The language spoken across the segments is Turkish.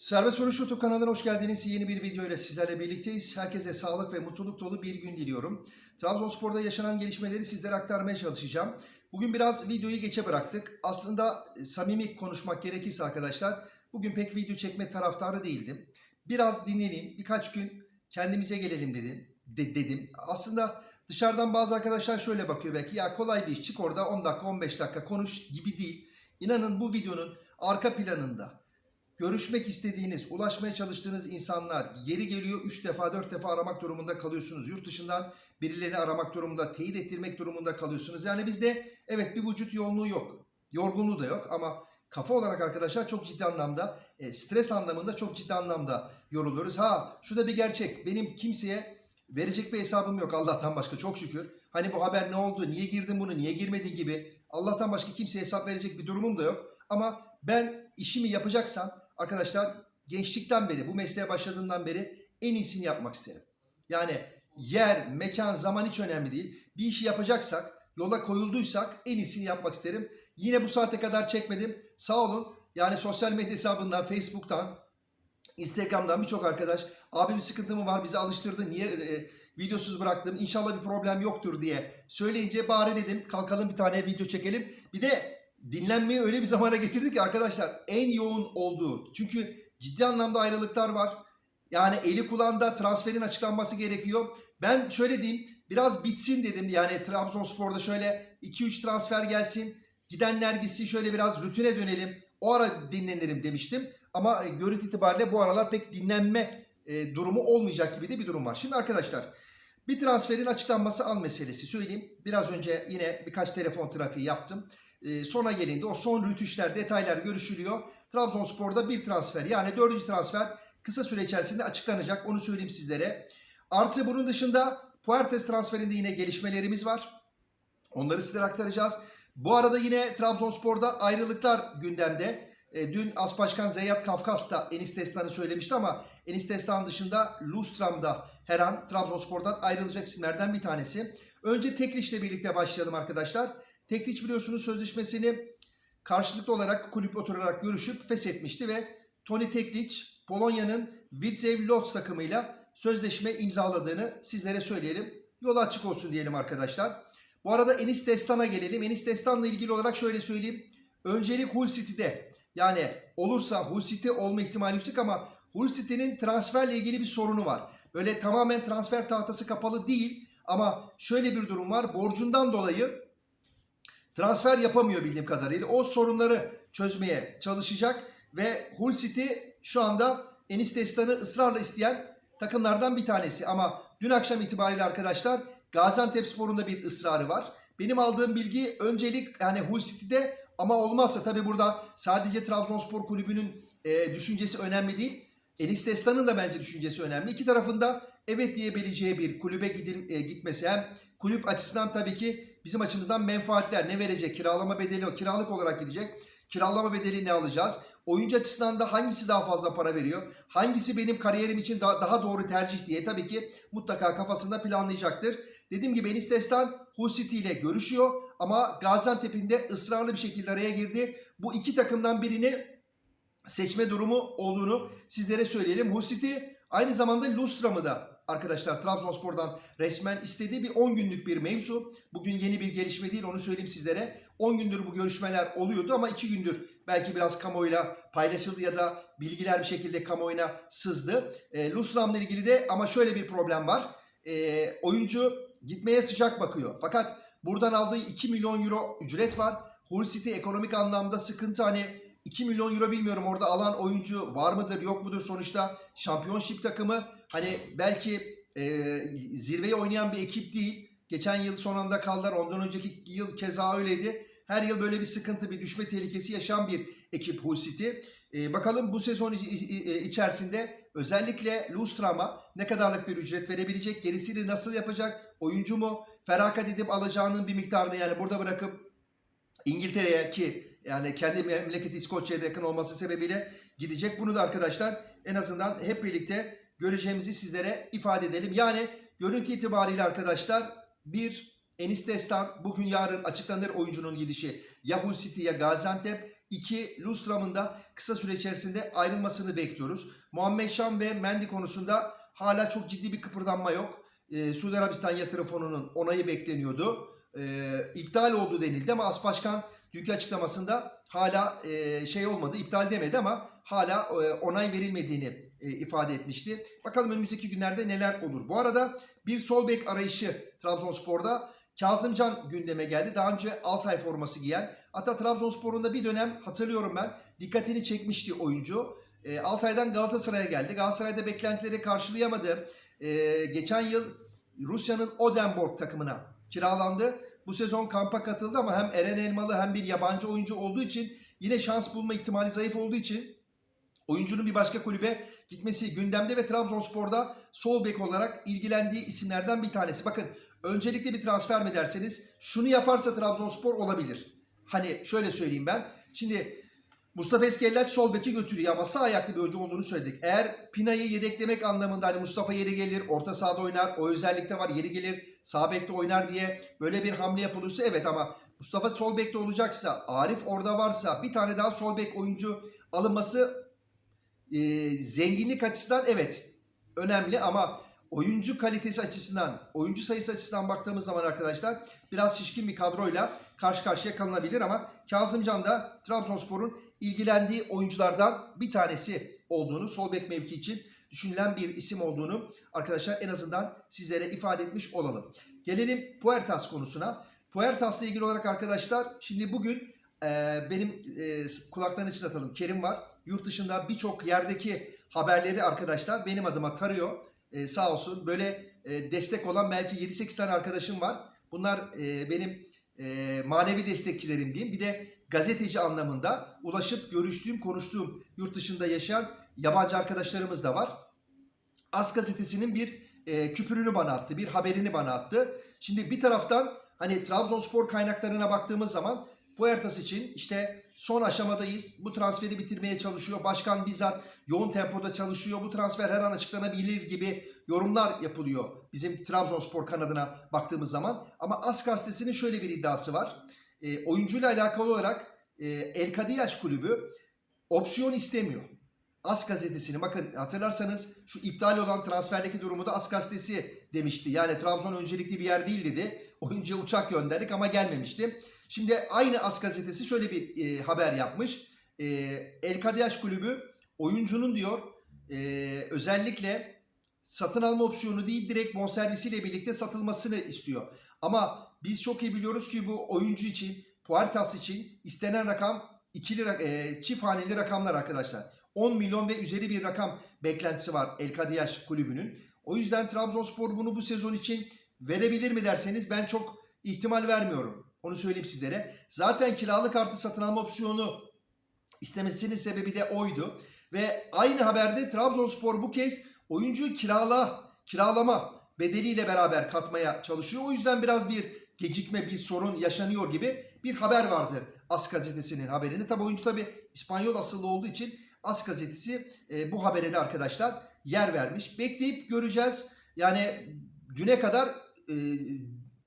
Serbest Vuruş YouTube kanalına hoş geldiniz. Yeni bir video ile sizlerle birlikteyiz. Herkese sağlık ve mutluluk dolu bir gün diliyorum. Trabzonspor'da yaşanan gelişmeleri sizlere aktarmaya çalışacağım. Bugün biraz videoyu geçe bıraktık. Aslında e, samimi konuşmak gerekirse arkadaşlar, bugün pek video çekme taraftarı değildim. Biraz dinleneyim, birkaç gün kendimize gelelim dedim. de- dedim. Aslında dışarıdan bazı arkadaşlar şöyle bakıyor belki, ya kolay bir iş, çık orada 10 dakika 15 dakika konuş gibi değil. İnanın bu videonun arka planında görüşmek istediğiniz, ulaşmaya çalıştığınız insanlar yeri geliyor 3 defa 4 defa aramak durumunda kalıyorsunuz. Yurt dışından birilerini aramak durumunda, teyit ettirmek durumunda kalıyorsunuz. Yani bizde evet bir vücut yoğunluğu yok. Yorgunluğu da yok ama kafa olarak arkadaşlar çok ciddi anlamda, e, stres anlamında çok ciddi anlamda yoruluyoruz. Ha şu da bir gerçek. Benim kimseye verecek bir hesabım yok Allah'tan başka çok şükür. Hani bu haber ne oldu, niye girdin bunu, niye girmedin gibi Allah'tan başka kimseye hesap verecek bir durumum da yok. Ama ben işimi yapacaksam arkadaşlar gençlikten beri bu mesleğe başladığımdan beri en iyisini yapmak isterim. Yani yer, mekan, zaman hiç önemli değil. Bir işi yapacaksak, yola koyulduysak en iyisini yapmak isterim. Yine bu saate kadar çekmedim. Sağ olun. Yani sosyal medya hesabından, Facebook'tan, Instagram'dan birçok arkadaş abi bir sıkıntı mı var bizi alıştırdı niye e, videosuz bıraktım inşallah bir problem yoktur diye söyleyince bari dedim kalkalım bir tane video çekelim. Bir de dinlenmeyi öyle bir zamana getirdik ki arkadaşlar en yoğun olduğu çünkü ciddi anlamda ayrılıklar var. Yani eli kulağında transferin açıklanması gerekiyor. Ben şöyle diyeyim biraz bitsin dedim yani Trabzonspor'da şöyle 2-3 transfer gelsin. Gidenler gitsin şöyle biraz rutine dönelim. O ara dinlenirim demiştim. Ama e, görüntü itibariyle bu aralar pek dinlenme e, durumu olmayacak gibi de bir durum var. Şimdi arkadaşlar bir transferin açıklanması an meselesi söyleyeyim. Biraz önce yine birkaç telefon trafiği yaptım. E, sona gelindi. O son rütüşler, detaylar görüşülüyor. Trabzonspor'da bir transfer yani dördüncü transfer kısa süre içerisinde açıklanacak. Onu söyleyeyim sizlere. Artı bunun dışında Puertes transferinde yine gelişmelerimiz var. Onları sizlere aktaracağız. Bu arada yine Trabzonspor'da ayrılıklar gündemde. E, dün As Başkan Zeyyat Kafkas da Enis Destan'ı söylemişti ama Enis Destan dışında Lustram da her an Trabzonspor'dan ayrılacak isimlerden bir tanesi. Önce Tekliç'le birlikte başlayalım arkadaşlar. Tekliç biliyorsunuz sözleşmesini karşılıklı olarak kulüp oturarak görüşüp feshetmişti ve Tony Tekliç Polonya'nın Widzew Łódź takımıyla sözleşme imzaladığını sizlere söyleyelim. Yol açık olsun diyelim arkadaşlar. Bu arada Enis Destan'a gelelim. Enis Destan'la ilgili olarak şöyle söyleyeyim. Öncelik Hull City'de yani olursa Hull City olma ihtimali yüksek ama Hull City'nin transferle ilgili bir sorunu var. Böyle tamamen transfer tahtası kapalı değil ama şöyle bir durum var. Borcundan dolayı transfer yapamıyor bildiğim kadarıyla. O sorunları çözmeye çalışacak ve Hull City şu anda Enis Destan'ı ısrarla isteyen takımlardan bir tanesi. Ama dün akşam itibariyle arkadaşlar Gaziantep Spor'un da bir ısrarı var. Benim aldığım bilgi öncelik yani Hull City'de ama olmazsa tabii burada sadece Trabzonspor kulübünün e, düşüncesi önemli değil. Enis Destan'ın da bence düşüncesi önemli. İki tarafında evet diyebileceği bir kulübe gidil, e, gitmesi hem kulüp açısından tabii ki bizim açımızdan menfaatler ne verecek? Kiralama bedeli o kiralık olarak gidecek. Kiralama bedeli ne alacağız? Oyuncu açısından da hangisi daha fazla para veriyor? Hangisi benim kariyerim için daha, daha doğru tercih diye tabii ki mutlaka kafasında planlayacaktır. Dediğim gibi Enis Destan Hull City ile görüşüyor ama Gaziantep'in de ısrarlı bir şekilde araya girdi. Bu iki takımdan birini seçme durumu olduğunu sizlere söyleyelim. Hull City aynı zamanda Lustram'ı da arkadaşlar Trabzonspor'dan resmen istediği bir 10 günlük bir mevzu. Bugün yeni bir gelişme değil onu söyleyeyim sizlere. 10 gündür bu görüşmeler oluyordu ama 2 gündür belki biraz kamuoyuyla paylaşıldı ya da bilgiler bir şekilde kamuoyuna sızdı. E, Lustram'la ilgili de ama şöyle bir problem var. E, oyuncu gitmeye sıcak bakıyor. Fakat buradan aldığı 2 milyon euro ücret var. Hull City ekonomik anlamda sıkıntı hani 2 milyon euro bilmiyorum orada alan oyuncu var mıdır yok mudur sonuçta şampiyonşip takımı hani belki e, zirveyi oynayan bir ekip değil. Geçen yıl son anda kaldılar ondan önceki yıl keza öyleydi. Her yıl böyle bir sıkıntı bir düşme tehlikesi yaşayan bir ekip Hull City. E, bakalım bu sezon içerisinde özellikle Lustram'a ne kadarlık bir ücret verebilecek, gerisini nasıl yapacak, oyuncu mu feragat edip alacağının bir miktarını yani burada bırakıp İngiltere'ye ki yani kendi memleketi İskoçya'ya yakın olması sebebiyle gidecek. Bunu da arkadaşlar en azından hep birlikte göreceğimizi sizlere ifade edelim. Yani görüntü itibariyle arkadaşlar bir Enis Destan bugün yarın açıklanır oyuncunun gidişi ya Hull City ya Gaziantep İki, Lustram'ın da kısa süre içerisinde ayrılmasını bekliyoruz. Muhammed Şam ve Mendy konusunda hala çok ciddi bir kıpırdanma yok. Ee, Suudi Arabistan Yatırım Fonu'nun onayı bekleniyordu. Ee, iptal oldu denildi ama As Başkan dünkü açıklamasında hala e, şey olmadı, iptal demedi ama hala e, onay verilmediğini e, ifade etmişti. Bakalım önümüzdeki günlerde neler olur. Bu arada bir sol bek arayışı Trabzonspor'da Kazımcan gündeme geldi. Daha önce Altay forması giyen. Hatta Trabzonspor'un da bir dönem hatırlıyorum ben dikkatini çekmişti oyuncu. E, Altay'dan Galatasaray'a geldi. Galatasaray'da beklentileri karşılayamadı. E, geçen yıl Rusya'nın Odenborg takımına kiralandı. Bu sezon kampa katıldı ama hem Eren Elmalı hem bir yabancı oyuncu olduğu için yine şans bulma ihtimali zayıf olduğu için oyuncunun bir başka kulübe gitmesi gündemde ve Trabzonspor'da sol bek olarak ilgilendiği isimlerden bir tanesi. Bakın öncelikle bir transfer mi derseniz şunu yaparsa Trabzonspor olabilir. Hani şöyle söyleyeyim ben. Şimdi Mustafa Eskellaç sol beki götürüyor ama sağ ayaklı bir oyuncu olduğunu söyledik. Eğer Pina'yı yedeklemek anlamında hani Mustafa yeri gelir, orta sahada oynar, o özellikte var yeri gelir, sağ bekte oynar diye böyle bir hamle yapılırsa evet ama Mustafa sol bekte olacaksa, Arif orada varsa bir tane daha sol bek oyuncu alınması e, zenginlik açısından evet önemli ama oyuncu kalitesi açısından, oyuncu sayısı açısından baktığımız zaman arkadaşlar biraz şişkin bir kadroyla karşı karşıya kalınabilir ama Kazımcan da Trabzonspor'un ilgilendiği oyunculardan bir tanesi olduğunu, sol bek mevki için düşünülen bir isim olduğunu arkadaşlar en azından sizlere ifade etmiş olalım. Gelelim Puertas konusuna. Puertas'la ilgili olarak arkadaşlar şimdi bugün e, benim e, kulaklarını çınlatalım. Kerim var. Yurt dışında birçok yerdeki haberleri arkadaşlar benim adıma tarıyor. E, sağ olsun böyle e, destek olan belki 7-8 tane arkadaşım var. Bunlar e, benim e, manevi destekçilerim diyeyim. Bir de gazeteci anlamında ulaşıp görüştüğüm, konuştuğum yurt dışında yaşayan yabancı arkadaşlarımız da var. As gazetesinin bir e, küpürünü bana attı, bir haberini bana attı. Şimdi bir taraftan hani Trabzonspor kaynaklarına baktığımız zaman Puertas için işte son aşamadayız. Bu transferi bitirmeye çalışıyor. Başkan bizzat yoğun tempoda çalışıyor. Bu transfer her an açıklanabilir gibi yorumlar yapılıyor. Bizim Trabzonspor kanadına baktığımız zaman. Ama As gazetesinin şöyle bir iddiası var. E, oyuncuyla alakalı olarak e, El Kadiyaş kulübü opsiyon istemiyor. As gazetesini bakın hatırlarsanız şu iptal olan transferdeki durumu da As gazetesi demişti. Yani Trabzon öncelikli bir yer değil dedi. Oyuncuya uçak gönderdik ama gelmemişti. Şimdi aynı As gazetesi şöyle bir e, haber yapmış. E, El Kadiyaş kulübü oyuncunun diyor e, özellikle satın alma opsiyonu değil direkt bonservisiyle birlikte satılmasını istiyor. Ama biz çok iyi biliyoruz ki bu oyuncu için, Puertas için istenen rakam ikili e, çift haneli rakamlar arkadaşlar. 10 milyon ve üzeri bir rakam beklentisi var El Kadiyaş kulübünün. O yüzden Trabzonspor bunu bu sezon için verebilir mi derseniz ben çok ihtimal vermiyorum. Onu söyleyeyim sizlere. Zaten kiralık artı satın alma opsiyonu istemesinin sebebi de oydu. Ve aynı haberde Trabzonspor bu kez oyuncuyu kirala, kiralama bedeliyle beraber katmaya çalışıyor. O yüzden biraz bir gecikme, bir sorun yaşanıyor gibi bir haber vardı As gazetesinin haberini. Tabi oyuncu tabi İspanyol asıllı olduğu için As gazetesi e, bu habere de arkadaşlar yer vermiş. Bekleyip göreceğiz. Yani düne kadar e,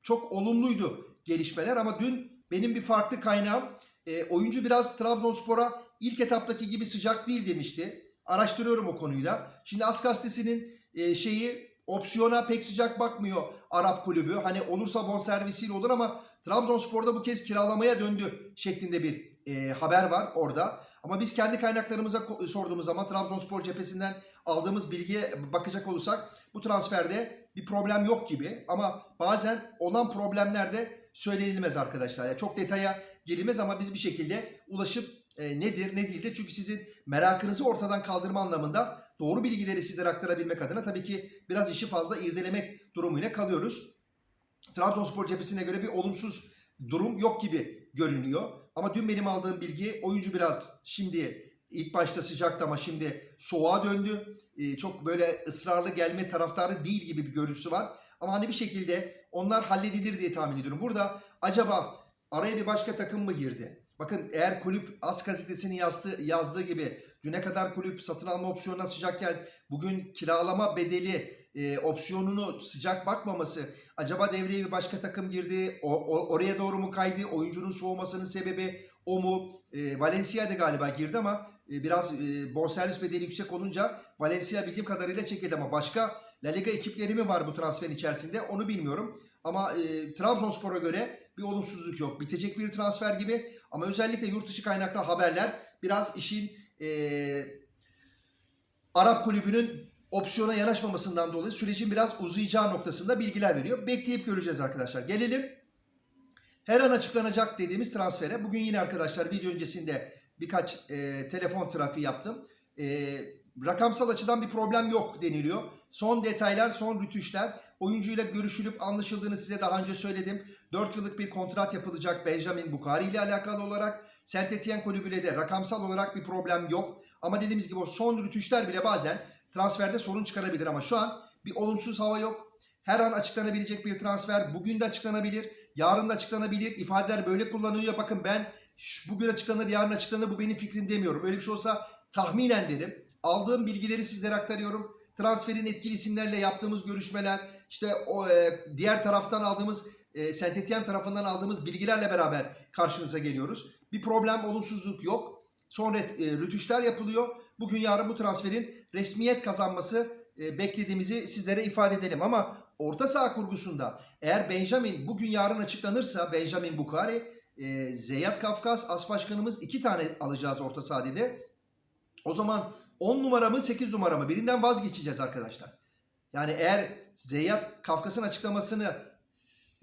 çok olumluydu gelişmeler ama dün benim bir farklı kaynağım e, oyuncu biraz Trabzonspor'a ilk etaptaki gibi sıcak değil demişti. Araştırıyorum o konuyu da. Şimdi As gazetesinin e, şeyi opsiyona pek sıcak bakmıyor Arap kulübü. Hani olursa bonservisiyle olur ama Trabzonspor'da bu kez kiralamaya döndü şeklinde bir e, haber var orada. Ama biz kendi kaynaklarımıza sorduğumuz zaman Trabzonspor cephesinden aldığımız bilgiye bakacak olursak bu transferde bir problem yok gibi. Ama bazen olan problemler de söylenilmez arkadaşlar. Yani çok detaya girilmez ama biz bir şekilde ulaşıp e, nedir ne değildir. Çünkü sizin merakınızı ortadan kaldırma anlamında doğru bilgileri sizlere aktarabilmek adına tabii ki biraz işi fazla irdelemek durumuyla kalıyoruz. Trabzonspor cephesine göre bir olumsuz durum yok gibi görünüyor. Ama dün benim aldığım bilgi oyuncu biraz şimdi ilk başta sıcaktı ama şimdi soğuğa döndü. Ee, çok böyle ısrarlı gelme taraftarı değil gibi bir görüntüsü var. Ama hani bir şekilde onlar halledilir diye tahmin ediyorum. Burada acaba araya bir başka takım mı girdi? Bakın eğer kulüp As gazetesinin yazdığı, yazdığı gibi düne kadar kulüp satın alma opsiyonuna sıcakken bugün kiralama bedeli e, opsiyonunu sıcak bakmaması acaba devreye bir başka takım girdi o, o, oraya doğru mu kaydı oyuncunun soğumasının sebebi O mu? E, Valencia'da galiba girdi ama e, biraz e, bonservis bedeli yüksek olunca Valencia bildiğim kadarıyla çekildi ama başka La Liga ekipleri mi var bu transferin içerisinde onu bilmiyorum. Ama e, Trabzonspor'a göre bir olumsuzluk yok. Bitecek bir transfer gibi ama özellikle yurt dışı kaynaklı haberler biraz işin e, Arap kulübünün opsiyona yanaşmamasından dolayı sürecin biraz uzayacağı noktasında bilgiler veriyor. Bekleyip göreceğiz arkadaşlar. Gelelim her an açıklanacak dediğimiz transfere. Bugün yine arkadaşlar video öncesinde birkaç e, telefon trafiği yaptım. E, rakamsal açıdan bir problem yok deniliyor. Son detaylar, son rütüşler. Oyuncuyla görüşülüp anlaşıldığını size daha önce söyledim. 4 yıllık bir kontrat yapılacak Benjamin Bukari ile alakalı olarak. Saint Etienne kulübüyle de rakamsal olarak bir problem yok. Ama dediğimiz gibi o son rütüşler bile bazen transferde sorun çıkarabilir. Ama şu an bir olumsuz hava yok. Her an açıklanabilecek bir transfer. Bugün de açıklanabilir. Yarın da açıklanabilir. İfadeler böyle kullanılıyor. Bakın ben bugün açıklanır, yarın açıklanır. Bu benim fikrim demiyorum. Öyle bir şey olsa tahminen derim. Aldığım bilgileri sizlere aktarıyorum. Transferin etkili isimlerle yaptığımız görüşmeler, işte o e, diğer taraftan aldığımız e, Saint Etienne tarafından aldığımız bilgilerle beraber karşınıza geliyoruz. Bir problem, olumsuzluk yok. Sonra e, rütüşler yapılıyor. Bugün yarın bu transferin resmiyet kazanması e, beklediğimizi sizlere ifade edelim. Ama orta saha kurgusunda eğer Benjamin bugün yarın açıklanırsa Benjamin Bukari, e, Zeyat Kafkas, as başkanımız iki tane alacağız orta sahada. O zaman 10 numara mı 8 numara mı birinden vazgeçeceğiz arkadaşlar. Yani eğer Zeyat Kafkas'ın açıklamasını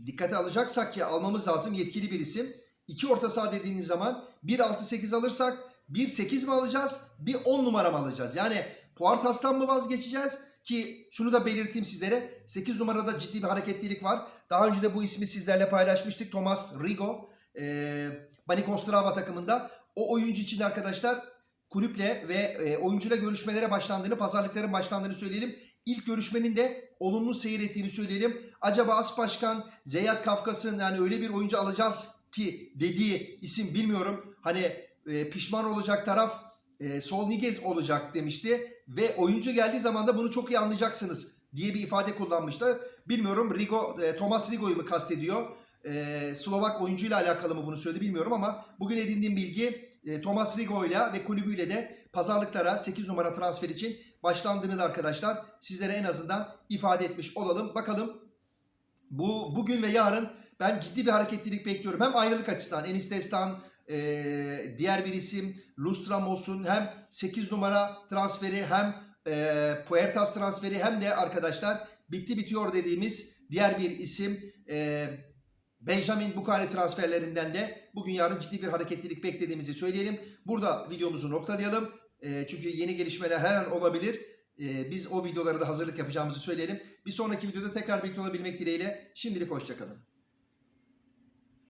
dikkate alacaksak ki almamız lazım yetkili bir isim. İki orta saha dediğiniz zaman 1-6-8 alırsak 1-8 mi alacağız? Bir 10 numara mı alacağız? Yani Puartas'tan mı vazgeçeceğiz? Ki şunu da belirteyim sizlere. 8 numarada ciddi bir hareketlilik var. Daha önce de bu ismi sizlerle paylaşmıştık. Thomas Rigo. E, Banik Ostrava takımında. O oyuncu için arkadaşlar kulüple ve e, oyuncuyla görüşmelere başlandığını, pazarlıkların başlandığını söyleyelim. İlk görüşmenin de olumlu seyir ettiğini söyleyelim. Acaba As Başkan Zeyat Kafkas'ın yani öyle bir oyuncu alacağız ki dediği isim bilmiyorum. Hani e, pişman olacak taraf e, Sol Niguez olacak demişti. Ve oyuncu geldiği zaman da bunu çok iyi anlayacaksınız diye bir ifade kullanmıştı. Bilmiyorum Rigo, e, Thomas Rigo'yu mu kastediyor? E, Slovak oyuncuyla alakalı mı bunu söyledi bilmiyorum ama bugün edindiğim bilgi e, Thomas Rigo'yla ve kulübüyle de pazarlıklara 8 numara transfer için başlandığını da arkadaşlar sizlere en azından ifade etmiş olalım. Bakalım bu bugün ve yarın ben ciddi bir hareketlilik bekliyorum. Hem ayrılık açısından Enis Destan, e, diğer bir isim Lustram olsun hem 8 numara transferi hem e, Puertas transferi hem de arkadaşlar bitti bitiyor dediğimiz diğer bir isim e, Benjamin Bukari transferlerinden de bugün yarın ciddi bir hareketlilik beklediğimizi söyleyelim. Burada videomuzu noktalayalım. E, çünkü yeni gelişmeler her an olabilir. E, biz o videolara da hazırlık yapacağımızı söyleyelim. Bir sonraki videoda tekrar birlikte olabilmek dileğiyle. Şimdilik hoşçakalın.